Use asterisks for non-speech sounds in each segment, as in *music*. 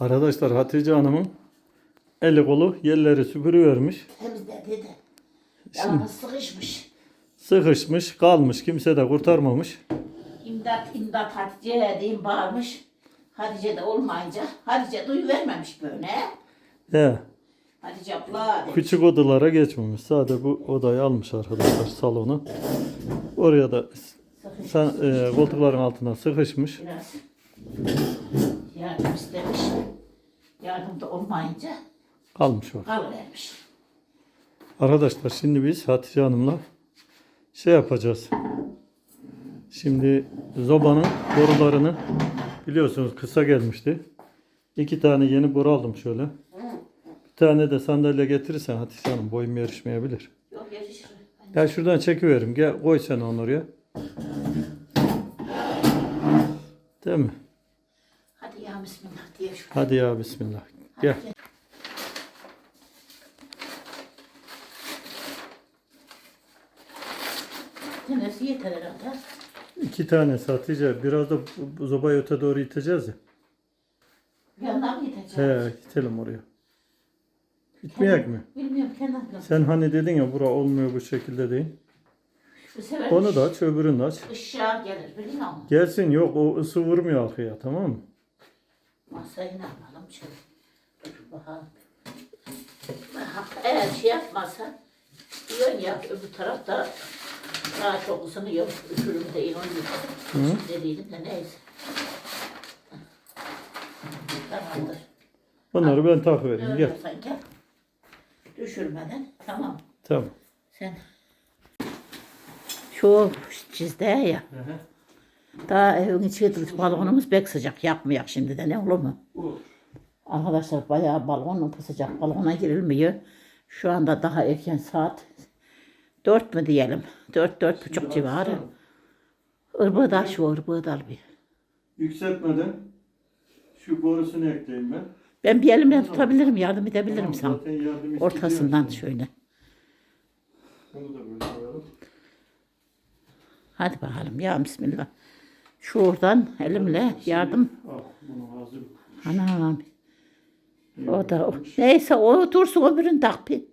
Arkadaşlar Hatice Hanım'ın eli kolu yerleri süpürüvermiş. Temizledi de. Yalanı sıkışmış. Sıkışmış kalmış kimse de kurtarmamış. İmdat imdat Hatice diyeyim bağırmış. Hatice de olmayınca Hatice duyuvermemiş böyle. He, Hatice abla demiş. küçük odalara geçmemiş. Sadece bu odayı almış arkadaşlar salonu. Oraya da sen, e, koltukların altına sıkışmış. biraz. Yardım istemiş. Yardım da olmayınca Kalmış o. kalıvermiş. Arkadaşlar şimdi biz Hatice Hanım'la şey yapacağız. Şimdi zobanın borularını biliyorsunuz kısa gelmişti. İki tane yeni boru aldım şöyle. Bir tane de sandalye getirirsen Hatice Hanım boyum yarışmayabilir. Yok yarışır. Ya şuradan çekiverim. Gel koy sen onu oraya. Hadi ya bismillah. Gel. Tenesi yeter herhalde. İki tane Hatice. Biraz da zobayı öte doğru iteceğiz ya. Yandan mı yetecek? He, itelim oraya. İtmeyek mi? Bilmiyorum kenar yok. Sen hani dedin ya bura olmuyor bu şekilde değil. Bu sefer Onu da aç öbürünü de aç. ışığa gelir biliyor musun? Gelsin yok o ısı vurmuyor arkaya tamam mı? Masayı ne yapalım şöyle. Dur bakalım. Bak, Eğer şey yapmazsa diyorsun ya öbür tarafta daha çok ısınıyor. Üşürüm değil onu Hı. dediydim de neyse. Tamamdır. Onları ben takıvereyim Öyle gel. Düşürmeden tamam. Tamam. Sen şu çizde ya. Daha evin içi dur balkonumuz pek sıcak yapmıyor şimdi de ne olur mu? Arkadaşlar bayağı balkon sıcak balkona girilmiyor. Şu anda daha erken saat dört mü diyelim? Dört, dört buçuk civarı. Irbıdar şu ırbıdar bir. Yükseltmeden şu borusunu ekleyeyim ben. Ben bir elimle tutabilirim, yardım edebilirim Tamam, sana. zaten yardım isteyeceğim Ortasından şöyle. Bunu da böyle koyalım. Hadi bakalım ya bismillah. Şuradan elimle yardım. Anam. O da o. Neyse o dursun öbürünü tak bir.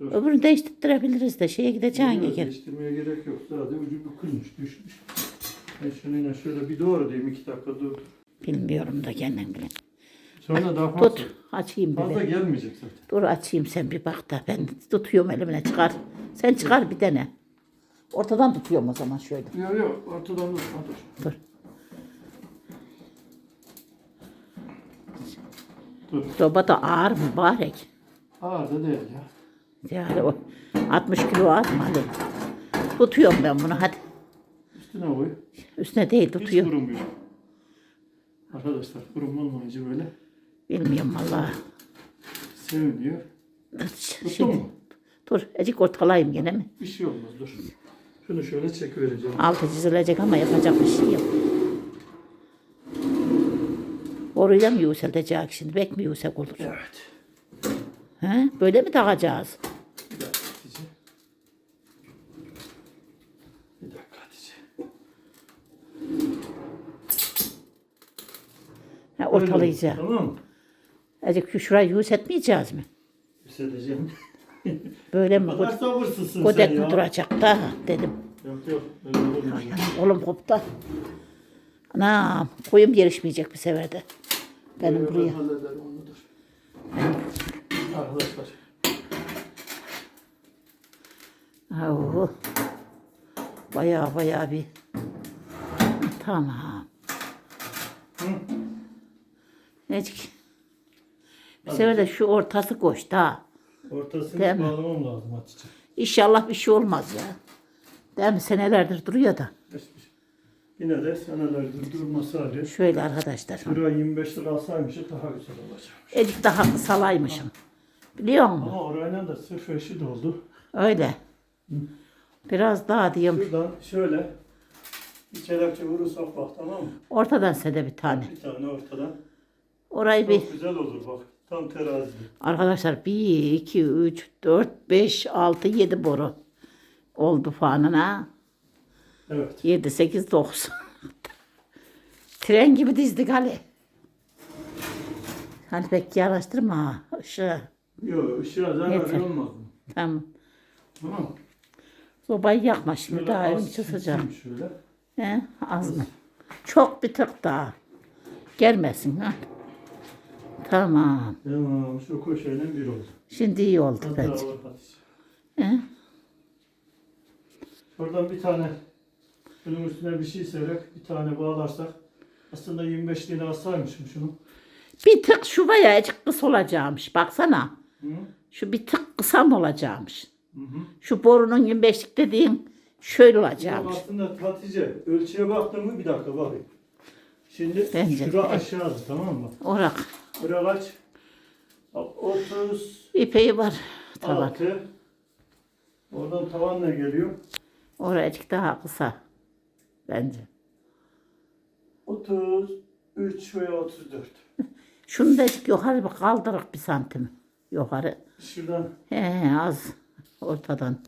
Öbürünü değiştirebiliriz de şeye gideceğin gel. Değiştirmeye gerek yok. Sadece ucu bükülmüş, düşmüş. Ben şunu yine şöyle bir doğru diyeyim. iki dakika dur. Bilmiyorum da kendim bile. Sonra daha fazla, Tut açayım bir. fazla de. gelmeyecek zaten. Dur açayım sen bir bak da ben tutuyorum elimle çıkar. Sen çıkar bir dene. Ortadan tutuyorum o zaman şöyle. Yok yok ortadan tutma dur. Dur. Dur. Soba da ağır mübarek. Ağır da değil ya. Yani o 60 kilo ağır mı hadi. Tutuyorum ben bunu hadi. Üstüne koy. Üstüne değil Hiç tutuyorum. kurumuyor. Arkadaşlar kurum olmayınca böyle Bilmiyorum vallahi. seviniyor. Tuttun Şimdi, mu? dur azıcık ortalayayım gene mi? Bir şey olmaz dur. Şunu şöyle çekivereceğim. Altı çizilecek ama yapacak bir şey yok. Oraya mı yükseltecek şimdi? Bek mi yüksek olur? Evet. He? Böyle mi takacağız? Bir dakika Hatice. Bir dakika Hatice. Ha, Öyle ortalayacağız. Tamam mı? Azıcık şu şurayı yükseltmeyeceğiz mi? Hissedeceğim. *laughs* Böyle mi? Kadar sabırsızsın Kodek sen mi ya. duracak da dedim. Yok yok. Öyle olur mu? Oğlum koptu. Anam koyum gelişmeyecek bir sefer de. Benim Ben buraya. hallederim onu dur. Arkadaşlar. Oo. Bayağı bayağı bir. Tamam. Necik. Bir sefer de şu ortası koştu ha. Ortasını Değil mi? bağlamam lazım Hatice. İnşallah bir şey olmaz ya. Değil mi? Senelerdir duruyor da. Yine de senelerdir durması ayrı. Şöyle arkadaşlar. Şuraya 25 lira alsaymışız daha güzel olacak. Elik daha kısalaymışım. Biliyor musun? Ama orayla da sırf eşit oldu. Öyle. Biraz daha diyorum. Şuradan şöyle bir kelepçe vurursak bak tamam mı? Ortadan sede bir tane. Bir tane ortadan. Orayı bir Çok güzel olur bak. Tam terazi. Arkadaşlar 1, 2, 3, 4, 5, 6, 7 boru oldu fanına. Evet. 7, 8, 9. Tren gibi dizdik Ali. Hani pek yanaştırma ha. Işığı. Yok ışığa zarar Yeter. olmaz? Tamam. Tamam? Sobayı yakma şimdi daha az içi sıcak. çizeyim Şöyle. He, az mı? Çok bir tık daha. Gelmesin ha. Tamam. Tamam şu koşayla bir oldu. Şimdi iyi oldu Hatta bence. var. He? Oradan bir tane şunun üstüne bir şey sererek bir tane bağlarsak aslında 25 lira alsaymışım şunu. Bir tık şu bayağı kısa olacakmış. Baksana. Hı? Şu bir tık kısa mı olacakmış? Hı hı. Şu borunun 25'lik dediğin şöyle olacakmış. aslında Hatice ölçüye baktın mı bir dakika bakayım. Şimdi Bence şura aşağıda tamam mı? Orak. Bura kaç? 30 İpeği var. Tavan. 6 Oradan tavan ne geliyor? Oracık daha kısa. Bence. 33 veya 34. *laughs* Şunu da yukarı bir kaldırık bir santim. Yukarı. Şuradan He az. Ortadan.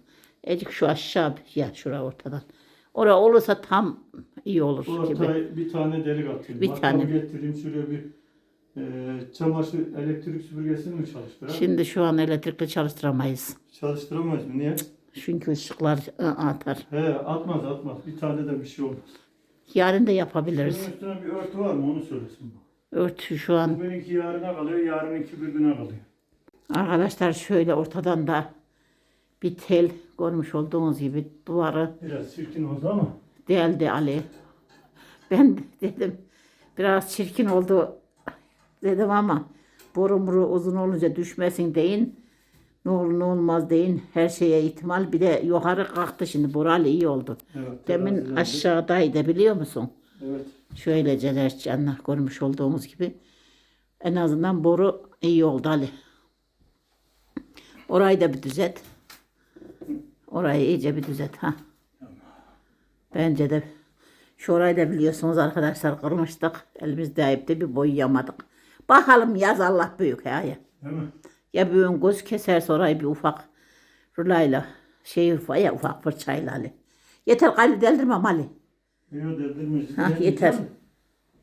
Ecik şu aşağı ya şura ortadan. Ora olursa tam iyi olur gibi. ortaya bir tane delik atayım. Bir Bakalım tane. getireyim şuraya bir e, çamaşır elektrik süpürgesini mi çalıştıralım? Şimdi şu an elektrikli çalıştıramayız. Çalıştıramayız mı? Niye? Çünkü ışıklar ı, atar. He atmaz atmaz. Bir tane de bir şey olmaz. Yarın da yapabiliriz. Bunun üstüne bir örtü var mı? Onu söylesin. bu. Örtü şu an. Bugününki yarına kalıyor, yarınınki bir güne kalıyor. Arkadaşlar şöyle ortadan da bir tel görmüş olduğunuz gibi duvarı Biraz çirkin oldu ama deldi Ali. Ben dedim biraz çirkin oldu dedim ama boru muru uzun olunca düşmesin deyin. Ne olur ne olmaz deyin. Her şeye ihtimal. Bir de yukarı kalktı şimdi. Boral iyi oldu. evet. Demin aşağıdaydı biliyor musun? Evet. Şöyleceler canlar görmüş olduğumuz gibi. En azından boru iyi oldu Ali. Orayı da bir düzelt. Orayı iyice bir düzelt ha. Bence de şu orayı da biliyorsunuz arkadaşlar kırmıştık. Elimiz değip de bir boyayamadık. Bakalım yaz Allah büyük ya. ya. Değil mi? Ya büyüğün göz keserse orayı bir ufak rulayla şey ufak ya ufak fırçayla Ali. Yeter gayrı deldirmem Ali. Yok deldirmiş. Ha, yeter.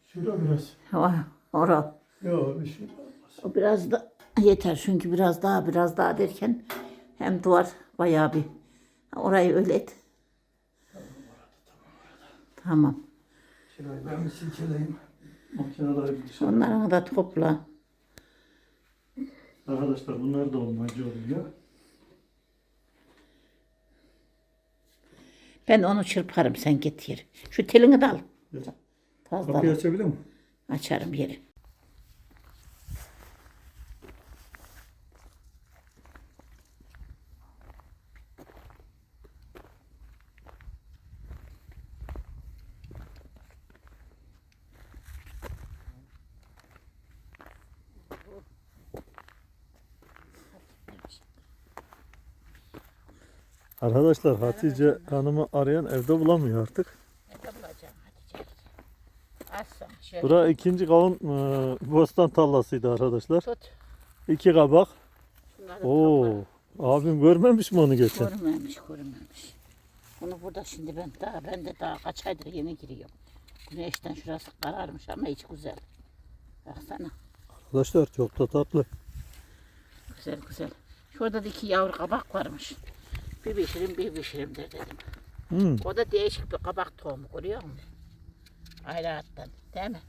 Şurada biraz. O, ora. Yok bir şey olmaz. O biraz da yeter çünkü biraz daha biraz daha derken hem duvar bayağı bir orayı öyle et. Tamam. Şurayı ben bir silkeleyeyim. Makineleri bir dışarı. Onları da topla. Arkadaşlar bunlar da olmacı oluyor. Ben onu çırparım sen getir. Şu telini de al. Evet. Fazla Kapıyı açabilir miyim? açarım yeri. Arkadaşlar Hatice Hanım'ı arayan evde bulamıyor artık. Ne bulacağım hadi çek. Açsam şöyle. Bura ikinci kavun e, bostan tallasıydı arkadaşlar. Tut. İki kabak. Şunları topla. Oo, abim görmemiş mi onu geçen? Görmemiş, görmemiş. Bunu burada şimdi ben daha ben de daha kaç aydır yeni giriyorum. Güneşten şurası kararmış ama hiç güzel. Baksana. Arkadaşlar çok da tatlı. Güzel güzel. Şurada da iki yavru kabak varmış. Bir pişirim bir pişirimdir dedim. Hmm. O da değişik bir kabak tohumu görüyor musun? Ayrı attan değil mi?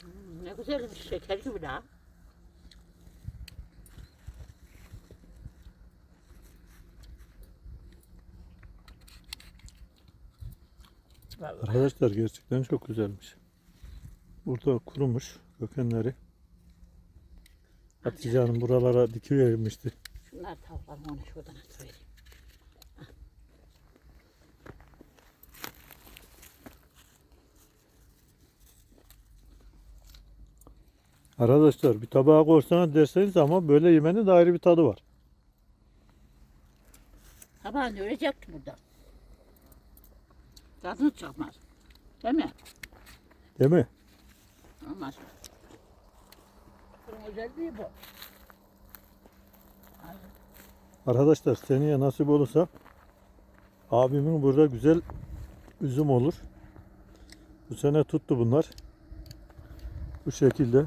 Hmm, ne güzelmiş şeker gibi. Vallahi. Arkadaşlar gerçekten çok güzelmiş. Burada kurumuş kökenleri. Hatice Hanım buralara dikivermişti. Şunlar tavuklarımı onu şuradan atıvereyim. Arkadaşlar bir tabağa koysanız derseniz ama böyle yemenin de ayrı bir tadı var. Sabahın ölecekti burada. Tadını çıkmaz. Değil mi? Değil mi? Olmaz. Bunun özelliği bu. Arkadaşlar seneye nasip olursa abimin burada güzel üzüm olur. Bu sene tuttu bunlar. Bu şekilde.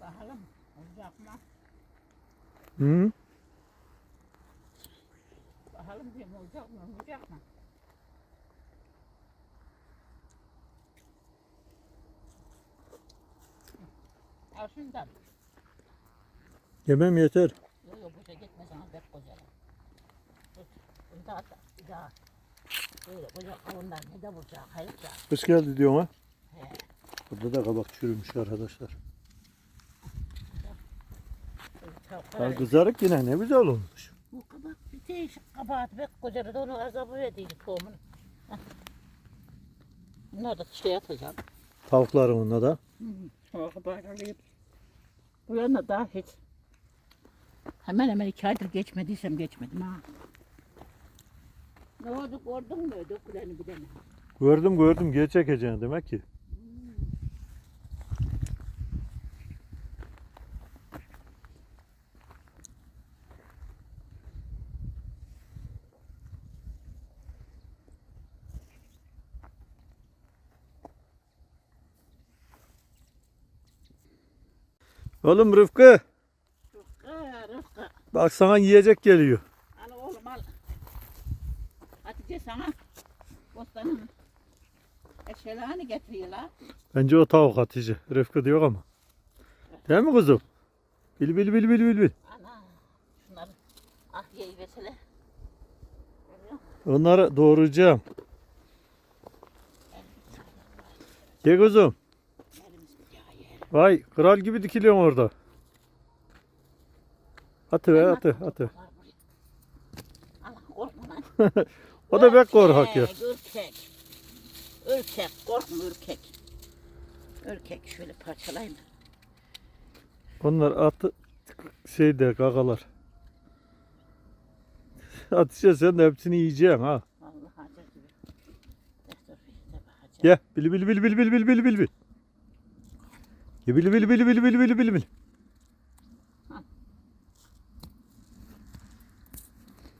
Bakalım olacak mı? Hı? Bakalım diyorum olacak mı olacak mı? Al şundan. Yemem yeter. Yok yok boşa gitme sana pek güzel. Tut. Bunu da at. Daha. Böyle koca kavundan ne de vuracak. Hayır da. Geldi diyorum ha. He. Burada da kabak çürümüş arkadaşlar. Öyle. kızarık yine ne güzel olmuş. Bu kabak bir değişik kabahat pek güzel. de Onu azabı verdiydi tohumunu. Bunları da şey atacağım. Tavuklarımla da. O kadar alayım. Bu yana daha hiç. Hemen hemen iki aydır geçmediysem geçmedim ha. Ne oldu gördün mü döküleni bir tane? Gördüm gördüm geç çekeceğini demek ki. Oğlum Rıfkı. Bak sana yiyecek geliyor. Al oğlum al. Hatice sana bostanın eşyalarını getiriyorlar. Bence o tavuk Hatice. Rıfkı diyor ama. Değil mi kuzum? Bil bil bil bil bil bil. Ana şunları ah yeyi vesile. Onları doğuracağım. Ye kuzum. Vay kral gibi dikiliyorsun orada. Atı ve atı atı. Allah korkma lan. O da pek korkak ya. Ürkek, Ürkek. Korkma ürkek. Ürkek şöyle parçalayayım. Onlar atı şeyde gagalar. Hatice sen de hepsini yiyeceksin ha. Vallahi. Ye bil bil bil bil bil bil bil bil bil. Ye bil bil bil bil bil bil bil bil.